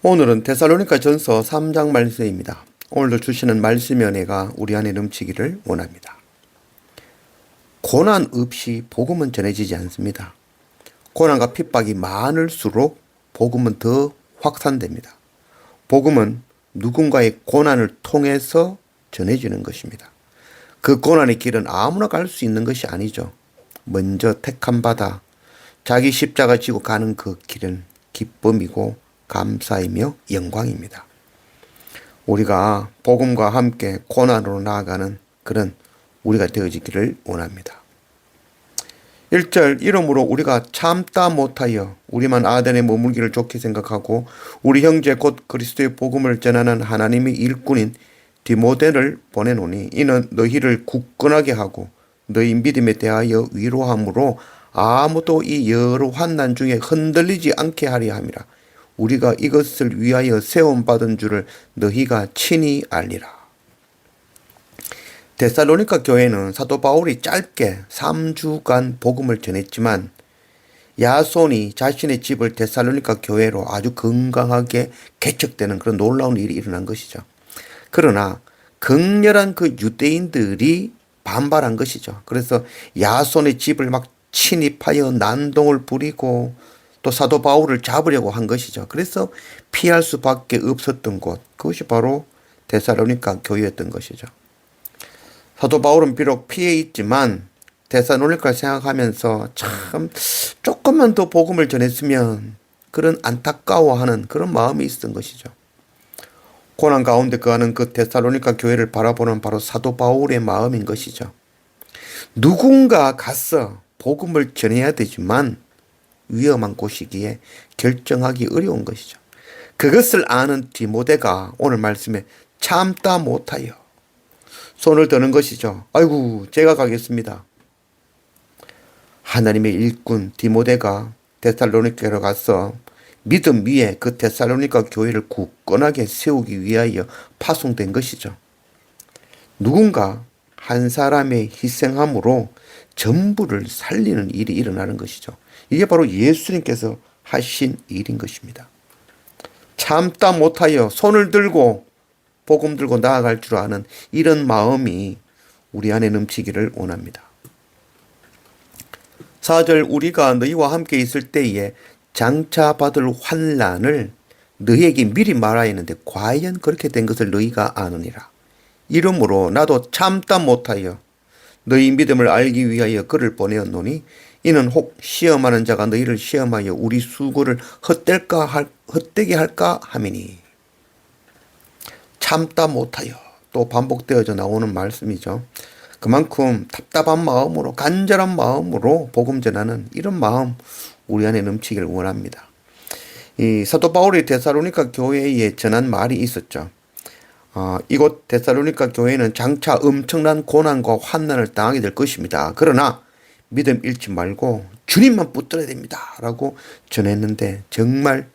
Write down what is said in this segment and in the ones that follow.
오늘은 데살로니가 전서 3장 말씀입니다. 오늘도 주시는 말씀의 은혜가 우리 안에 넘치기를 원합니다. 고난 없이 복음은 전해지지 않습니다. 고난과 핍박이 많을수록 복음은 더 확산됩니다. 복음은 누군가의 고난을 통해서 전해지는 것입니다. 그 고난의 길은 아무나 갈 수 있는 것이 아니죠. 먼저 택함 받아 자기 십자가 지고 가는 그 길은 기쁨이고 감사이며 영광입니다. 우리가 복음과 함께 고난으로 나아가는 그런 우리가 되어지기를 원합니다. 1절 이러므로 우리가 참다 못하여 우리만 아덴에 머물기를 좋게 생각하고 우리 형제 곧 그리스도의 복음을 전하는 하나님의 일꾼인 디모데를 보내노니 이는 너희를 굳건하게 하고 너희 믿음에 대하여 위로함으로 아무도 이 여러 환난 중에 흔들리지 않게 하려 함이라 우리가 이것을 위하여 세움 받은 줄을 너희가 친히 알리라 데살로니가 교회는 사도 바울이 짧게 3주간 복음을 전했지만 야손이 자신의 집을 데살로니가 교회로 아주 건강하게 개척되는 그런 놀라운 일이 일어난 것이죠. 그러나 극렬한 그 유대인들이 반발한 것이죠. 그래서 야손의 집을 막 침입하여 난동을 부리고 또 사도 바울을 잡으려고 한 것이죠. 그래서 피할 수밖에 없었던 곳 그것이 바로 데살로니가 교회였던 것이죠. 사도 바울은 비록 피해 있지만 데살로니카를 생각하면서 참 조금만 더 복음을 전했으면 그런 안타까워하는 그런 마음이 있었던 것이죠. 고난 가운데 거하는 그 데살로니카 교회를 바라보는 바로 사도 바울의 마음인 것이죠. 누군가 가서 복음을 전해야 되지만 위험한 곳이기에 결정하기 어려운 것이죠. 그것을 아는 디모데가 오늘 말씀에 참다 못하여 손을 드는 것이죠. 아이고, 제가 가겠습니다. 하나님의 일꾼 디모데가 데살로니카로 가서 믿음 위에 그 데살로니카 교회를 굳건하게 세우기 위하여 파송된 것이죠. 누군가 한 사람의 희생함으로 전부를 살리는 일이 일어나는 것이죠. 이게 바로 예수님께서 하신 일인 것입니다. 참다 못하여 손을 들고 복음 들고 나아갈 줄 아는 이런 마음이 우리 안에 넘치기를 원합니다. 4절 우리가 너희와 함께 있을 때에 장차 받을 환란을 너희에게 미리 말하였는데 과연 그렇게 된 것을 너희가 아느니라. 이러므로 나도 참다 못하여 너희 믿음을 알기 위하여 그를 보내었노니 이는 혹 시험하는 자가 너희를 시험하여 우리 수고를 헛될까 할, 헛되게 할까 함이니 참다 못하여 또 반복되어져 나오는 말씀이죠. 그만큼 답답한 마음으로 간절한 마음으로 복음 전하는 이런 마음 우리 안에 넘치기를 원합니다. 이 사도 바울이 데살로니가 교회에 전한 말이 있었죠. 어, 이곳 데살로니가 교회는 장차 엄청난 고난과 환난을 당하게 될 것입니다. 그러나 믿음 잃지 말고 주님만 붙들어야 됩니다. 라고 전했는데 정말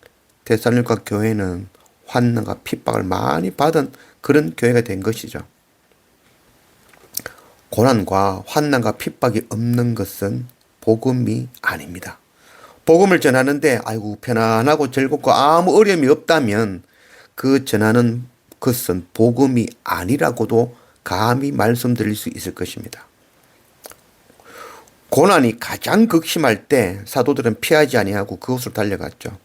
데살로니가 교회는 환난과 핍박을 많이 받은 그런 교회가 된 것이죠. 고난과 환난과 핍박이 없는 것은 복음이 아닙니다. 복음을 전하는데 아이고 편안하고 즐겁고 아무 어려움이 없다면 그 전하는 것은 복음이 아니라고도 감히 말씀드릴 수 있을 것입니다. 고난이 가장 극심할 때 사도들은 피하지 아니하고 그곳으로 달려갔죠.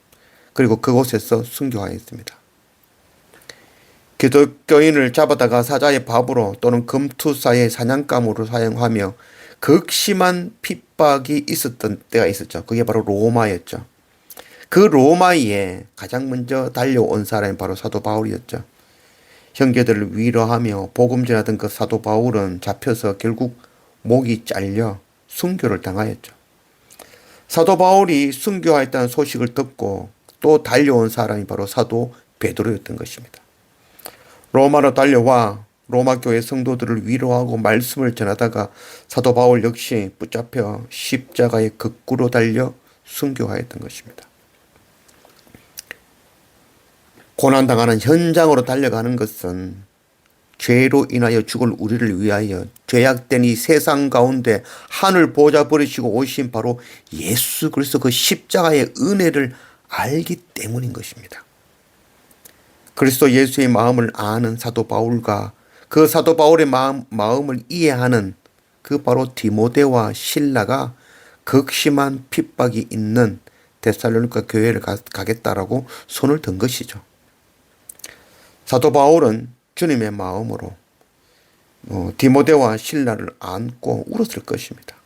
그리고 그곳에서 순교하였습니다. 기독교인을 잡아다가 사자의 밥으로 또는 금투사의 사냥감으로 사용하며 극심한 핍박이 있었던 때가 있었죠. 그게 바로 로마였죠. 그 로마에 가장 먼저 달려온 사람이 바로 사도 바울이었죠. 형제들을 위로하며 복음 전하던 그 사도 바울은 잡혀서 결국 목이 잘려 순교를 당하였죠. 사도 바울이 순교하였다는 소식을 듣고 또 달려온 사람이 바로 사도 베드로였던 것입니다. 로마로 달려와 로마 교회 성도들을 위로하고 말씀을 전하다가 사도 바울 역시 붙잡혀 십자가에 거꾸로 달려 순교하였던 것입니다. 고난당하는 현장으로 달려가는 것은 죄로 인하여 죽을 우리를 위하여 죄악된 이 세상 가운데 하늘 보좌 버리시고 오신 바로 예수 그리스도 그 십자가의 은혜를 알기 때문인 것입니다. 그리스도 예수의 마음을 아는 사도 바울과 그 사도 바울의 마음, 마음을 이해하는 그 바로 디모데와 신라가 극심한 핍박이 있는 데살로니가 교회를 가, 가겠다라고 손을 든 것이죠. 사도 바울은 주님의 마음으로 어, 디모데와 신라를 안고 울었을 것입니다.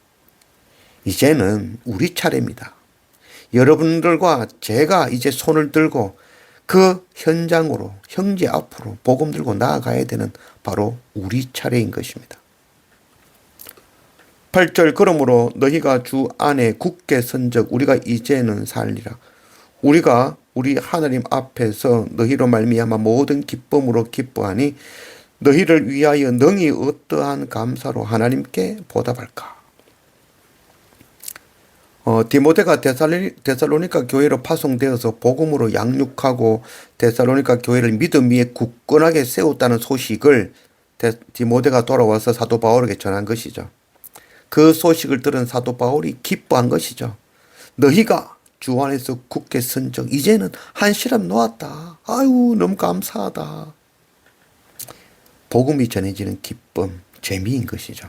이제는 우리 차례입니다. 여러분들과 제가 이제 손을 들고 그 현장으로 형제 앞으로 복음 들고 나아가야 되는 바로 우리 차례인 것입니다. 8절 그러므로 너희가 주 안에 굳게 선적 우리가 이제는 살리라. 우리가 우리 하나님 앞에서 너희로 말미암아 모든 기쁨으로 기뻐하니 너희를 위하여 능히 어떠한 감사로 하나님께 보답할까? 어, 디모데가 데살로니카 교회로 파송되어서 복음으로 양육하고 데살로니카 교회를 믿음 위에 굳건하게 세웠다는 소식을 데, 디모데가 돌아와서 사도 바울에게 전한 것이죠. 그 소식을 들은 사도 바울이 기뻐한 것이죠. 너희가 주 안에서 굳게 선적 이제는 한 시름 놓았다. 아유 너무 감사하다. 복음이 전해지는 기쁨, 재미인 것이죠.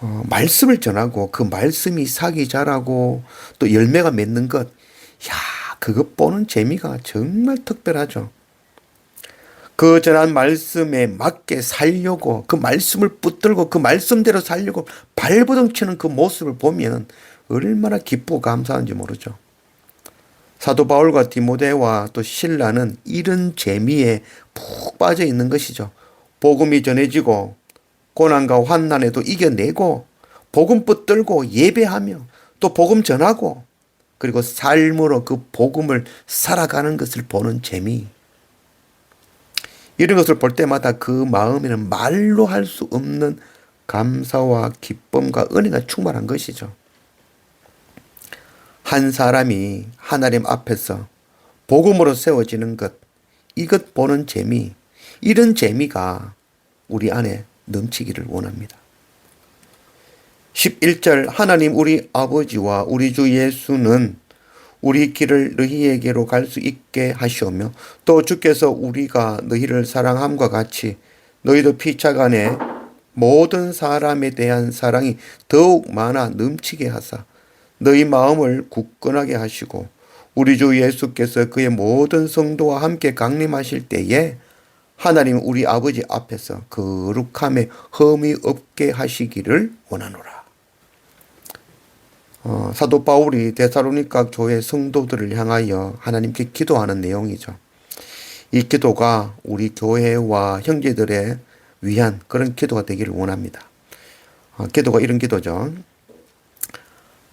어, 말씀을 전하고 그 말씀이 사기 자라고 또 열매가 맺는 것, 야 그것 보는 재미가 정말 특별하죠. 그 전한 말씀에 맞게 살려고 그 말씀을 붙들고 그 말씀대로 살려고 발버둥 치는 그 모습을 보면 얼마나 기쁘고 감사한지 모르죠. 사도 바울과 디모데와 또 신라는 이런 재미에 푹 빠져 있는 것이죠. 복음이 전해지고 고난과 환난에도 이겨내고 복음 붙들고 예배하며 또 복음 전하고 그리고 삶으로 그 복음을 살아가는 것을 보는 재미. 이런 것을 볼 때마다 그 마음에는 말로 할 수 없는 감사와 기쁨과 은혜가 충만한 것이죠. 한 사람이 하나님 앞에서 복음으로 세워지는 것, 이것 보는 재미, 이런 재미가 우리 안에 넘치기를 원합니다. 11절 하나님 우리 아버지와 우리 주 예수는 우리 길을 너희에게로 갈 수 있게 하시오며 또 주께서 우리가 너희를 사랑함과 같이 너희도 피차간에 모든 사람에 대한 사랑이 더욱 많아 넘치게 하사 너희 마음을 굳건하게 하시고 우리 주 예수께서 그의 모든 성도와 함께 강림하실 때에 하나님 우리 아버지 앞에서 거룩함에 흠이 없게 하시기를 원하노라. 어, 사도 바울이 데살로니가 교회 성도들을 향하여 하나님께 기도하는 내용이죠. 이 기도가 우리 교회와 형제들의 위한 그런 기도가 되기를 원합니다. 어, 기도가 이런 기도죠.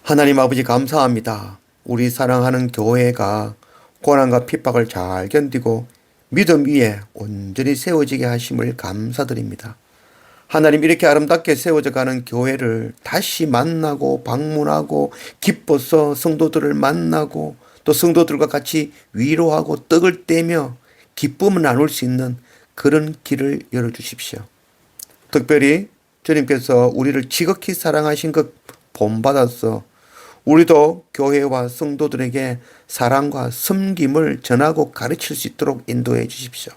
하나님 아버지 감사합니다. 우리 사랑하는 교회가 고난과 핍박을 잘 견디고 믿음 위에 온전히 세워지게 하심을 감사드립니다. 하나님 이렇게 아름답게 세워져 가는 교회를 다시 만나고 방문하고 기뻐서 성도들을 만나고 또 성도들과 같이 위로하고 떡을 떼며 기쁨을 나눌 수 있는 그런 길을 열어 주십시오. 특별히 주님께서 우리를 지극히 사랑하신 것 본받아서 우리도 교회와 성도들에게 사랑과 섬김을 전하고 가르칠 수 있도록 인도해 주십시오.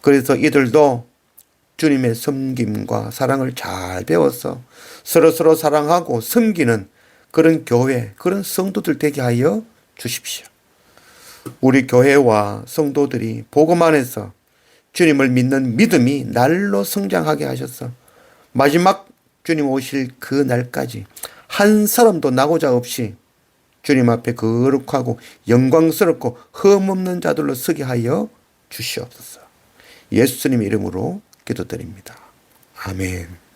그래서 이들도 주님의 섬김과 사랑을 잘 배워서 서로서로 사랑하고 섬기는 그런 교회, 그런 성도들 되게 하여 주십시오. 우리 교회와 성도들이 복음 안에서 주님을 믿는 믿음이 날로 성장하게 하셔서 마지막 주님 오실 그 날까지 한 사람도 나고자 없이 주님 앞에 거룩하고 영광스럽고 흠없는 자들로 서게 하여 주시옵소서. 예수님 이름으로 기도드립니다. 아멘.